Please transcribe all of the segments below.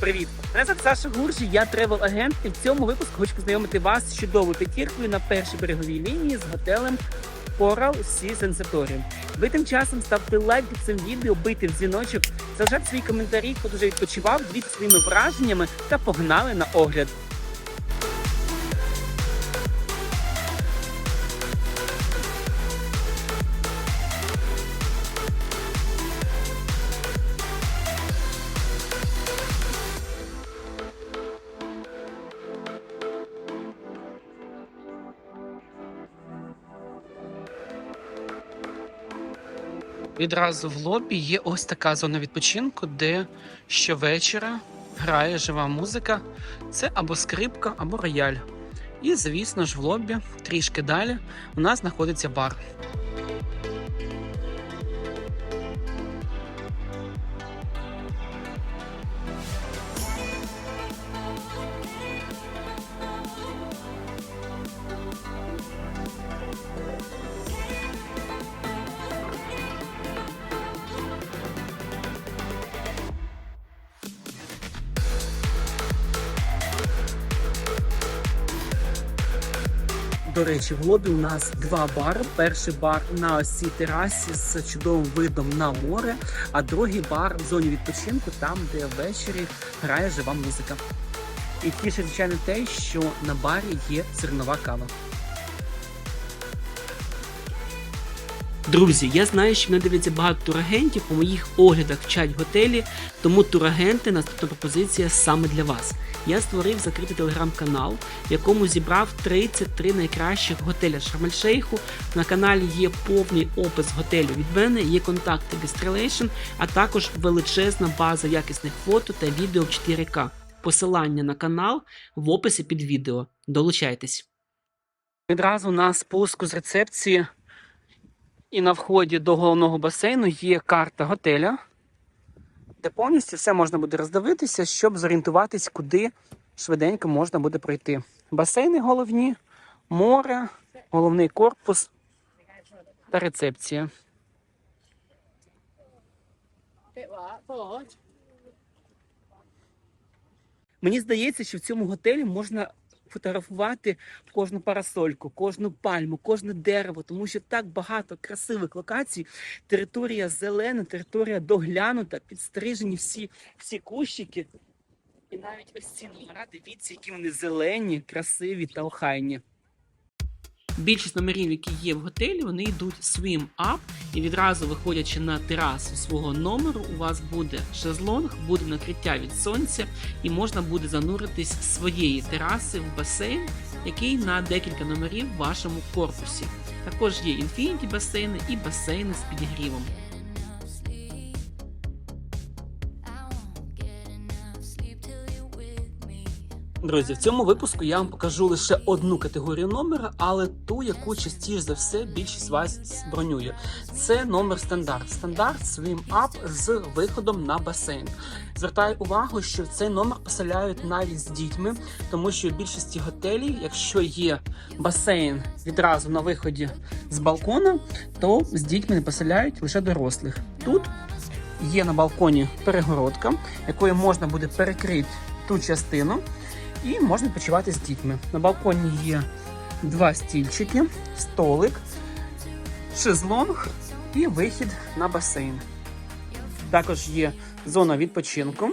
Привіт! Мене звати Саша Гуржі, я тревел-агент, і в цьому випуску хочу познайомити вас з чудовою п'ятіркою на першій береговій лінії з готелем Coral Sea Sensatorium. Ви тим часом ставте лайк під цим відео, бити в дзвіночок, залишайте свої коментарі, хто дуже відпочивав, діліться своїми враженнями та погнали на огляд. Відразу в лобі є ось така зона відпочинку, де щовечора грає жива музика. Це або скрипка, або рояль. І, звісно ж, в лобі трішки далі у нас знаходиться бар. До речі, в лобі у нас два бари. Перший бар на цій терасі з чудовим видом на море, а другий бар в зоні відпочинку, там, де ввечері грає жива музика. І тіше, звичайно, те, що на барі є зернова кава. Друзі, я знаю, що мене дивляться багато турагентів, по моїх оглядах вчать готелі, тому турагенти наступна пропозиція саме для вас. Я створив закритий телеграм-канал, в якому зібрав 33 найкращих готеля Шарм-ель-Шейху. На каналі є повний опис готелю від мене, є контакти Guest а також величезна база якісних фото та відео в 4К. Посилання на канал в описі під відео. Долучайтесь. Відразу на спуску з рецепції і на вході до головного басейну є карта готеля, де повністю все можна буде роздивитися, щоб зорієнтуватись, куди швиденько можна буде пройти. Басейни головні, море, головний корпус та рецепція. Мені здається, що в цьому готелі можна фотографувати кожну парасольку, кожну пальму, кожне дерево, тому що так багато красивих локацій. Територія зелена, територія доглянута, підстрижені всі, всі кущики. І навіть ось ці номера, дивіться, які вони зелені, красиві та охайні. Більшість номерів, які є в готелі, вони йдуть swim up і відразу виходячи на терасу свого номеру, у вас буде шезлонг, буде накриття від сонця, і можна буде зануритись з своєї тераси в басейн, який на декілька номерів в вашому корпусі. Також є інфініті басейни і басейни з підігрівом. Друзі, в цьому випуску я вам покажу лише одну категорію номера, але ту, яку частіше за все більшість вас бронює. Це номер стандарт. Стандарт Swim Up з виходом на басейн. Звертаю увагу, що цей номер поселяють навіть з дітьми, тому що в більшості готелів, якщо є басейн відразу на виході з балкона, то з дітьми не поселяють лише дорослих. Тут є на балконі перегородка, якою можна буде перекрити ту частину і можна почувати з дітьми. На балконі є два стільчики, столик, шезлонг і вихід на басейн. Також є зона відпочинку.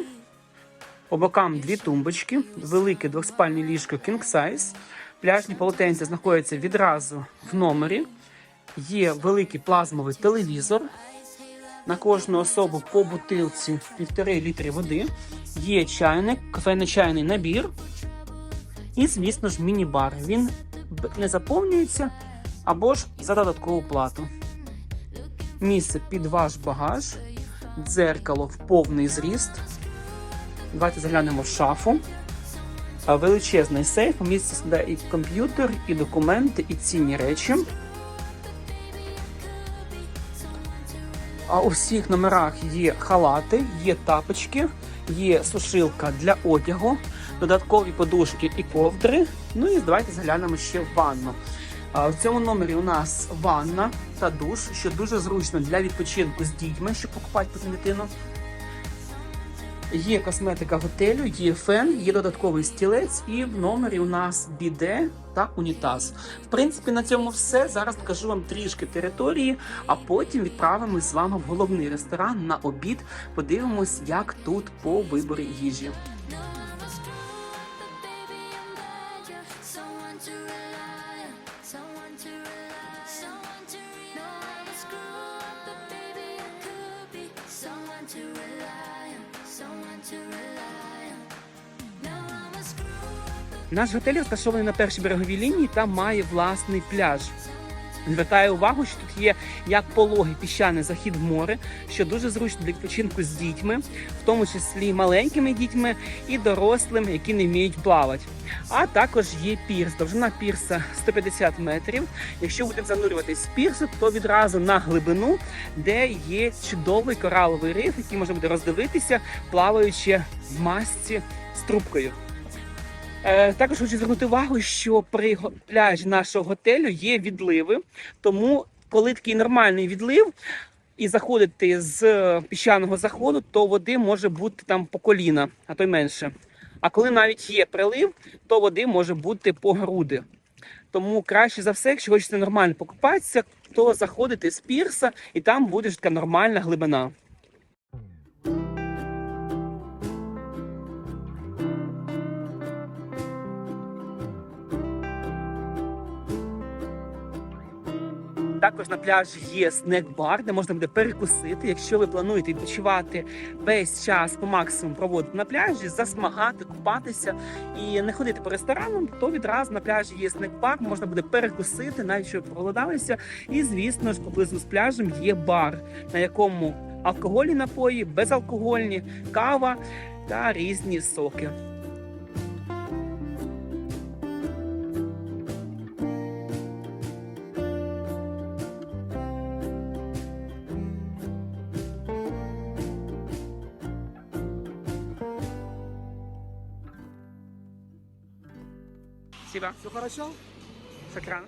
По бокам дві тумбочки, велике двохспальне ліжко King Size. Пляжні полотенця знаходяться відразу в номері. Є великий плазмовий телевізор. На кожну особу по бутилці 1,5 літри води. Є чайник, кофейно-чайний набір. І, звісно ж, міні-бар. Він не заповнюється або ж за додаткову плату. Місце під ваш багаж, дзеркало в повний зріст. Давайте заглянемо в шафу. Величезний сейф, Місце і комп'ютер, і документи, і цінні речі. У всіх номерах є халати, є тапочки, є сушилка для одягу, додаткові подушки і ковдри. Ну і давайте заглянемо ще в ванну. В цьому номері у нас ванна та душ, що дуже зручно для відпочинку з дітьми, щоб покупати дитину. Є косметика готелю, є фен, є додатковий стілець, і в номері у нас біде та унітаз. В принципі, на цьому все. Зараз покажу вам трішки території, а потім відправимось з вами в головний ресторан на обід. Подивимось, як тут по виборі їжі. Наш готель розташований на першій береговій лінії та має власний пляж. Звертаю увагу, що тут є як пологий піщаний захід в море, що дуже зручно для відпочинку з дітьми, в тому числі маленькими дітьми і дорослими, які не вміють плавати. А також є пірс. Довжина пірса 150 метрів. Якщо будемо занурюватись з пірсу, то відразу на глибину, де є чудовий кораловий риф, який можна буде роздивитися, плаваючи в масці з трубкою. Е, Також хочу звернути увагу, що при пляжі нашого готелю є відливи. Тому, коли такий нормальний відлив і заходити з е, піщаного заходу, то води може бути там по коліна, а то й менше. А коли навіть є прилив, то води може бути по груди. Тому краще за все, якщо хочете нормально покупатися, то заходити з пірса, і там буде така нормальна глибина. Також на пляжі є снек-бар, де можна буде перекусити. Якщо ви плануєте відпочивати весь час по максимуму проводити на пляжі, засмагати, купатися і не ходити по ресторанам, то відразу на пляжі є снек-бар, можна буде перекусити, навіть що проголодалися. І звісно ж, поблизу з пляжем є бар, на якому алкогольні напої, безалкогольні, кава та різні соки. Хорошо? Шакран.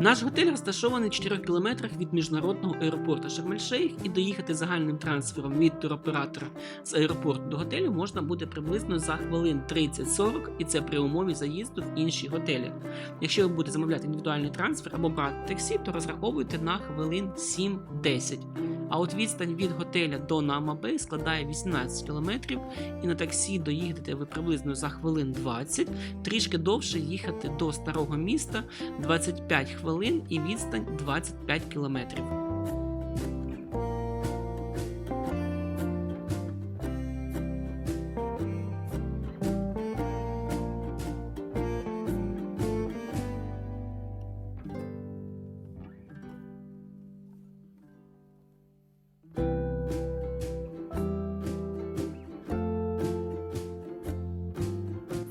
Наш готель розташований 4 кілометрах від міжнародного аеропорту Шарм-ель-Шейх і доїхати загальним трансфером від туроператора з аеропорту до готелю можна буде приблизно за хвилин 30-40, і це при умові заїзду в інші готелі. Якщо ви будете замовляти індивідуальний трансфер або брати таксі, то розраховуйте на хвилин 7-10. А от відстань від готеля до Намабей складає 18 кілометрів, і на таксі доїдете ви приблизно за хвилин 20, трішки довше їхати до старого міста 25 хвилин і відстань 25 кілометрів.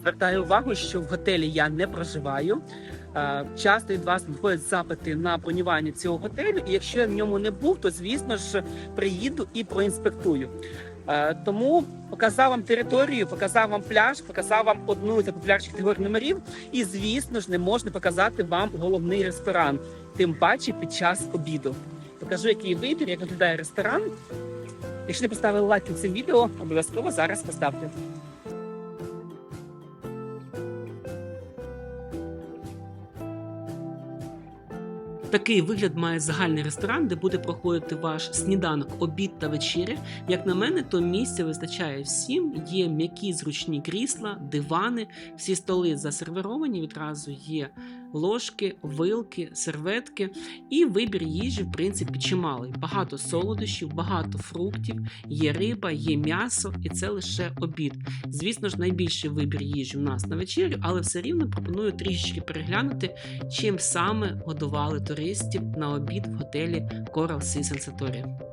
Звертаю увагу, що в готелі я не проживаю. Е, Часто від вас надходять запити на бронювання цього готелю, і якщо я в ньому не був, то звісно ж приїду і проінспектую. Е, Тому показав вам територію, показав вам пляж, показав вам одну з популярних категорій номерів, і звісно ж не можна показати вам головний ресторан, тим паче під час обіду. Покажу, який вибір, як виглядає ресторан. Якщо не поставили лайк цим відео, обов'язково зараз поставте. Такий вигляд має загальний ресторан, де буде проходити ваш сніданок, обід та вечеря. Як на мене, то місця вистачає всім. Є м'які зручні крісла, дивани, всі столи засервіровані. Відразу є ложки, вилки, серветки. І вибір їжі, в принципі, чималий. Багато солодощів, багато фруктів, є риба, є м'ясо, і це лише обід. Звісно ж, найбільший вибір їжі у нас на вечерю, але все рівно пропоную трішечки переглянути, чим саме годували туристів на обід в готелі Coral Sea Sensatori.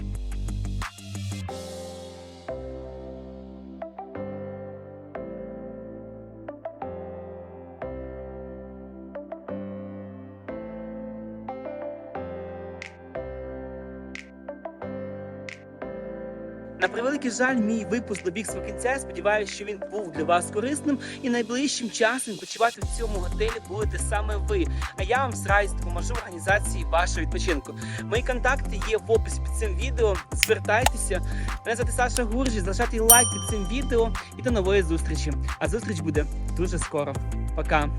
На превеликий жаль, мій випуск добіг свого кінця. Сподіваюся, що він був для вас корисним і найближчим часом відпочивати в цьому готелі будете саме ви. А я вам з радістю допоможу організації вашого відпочинку. Мої контакти є в описі під цим відео. Звертайтеся. Мене звати Саша Гуржі. Залишайте лайк під цим відео і до нової зустрічі. А зустріч буде дуже скоро. Пока.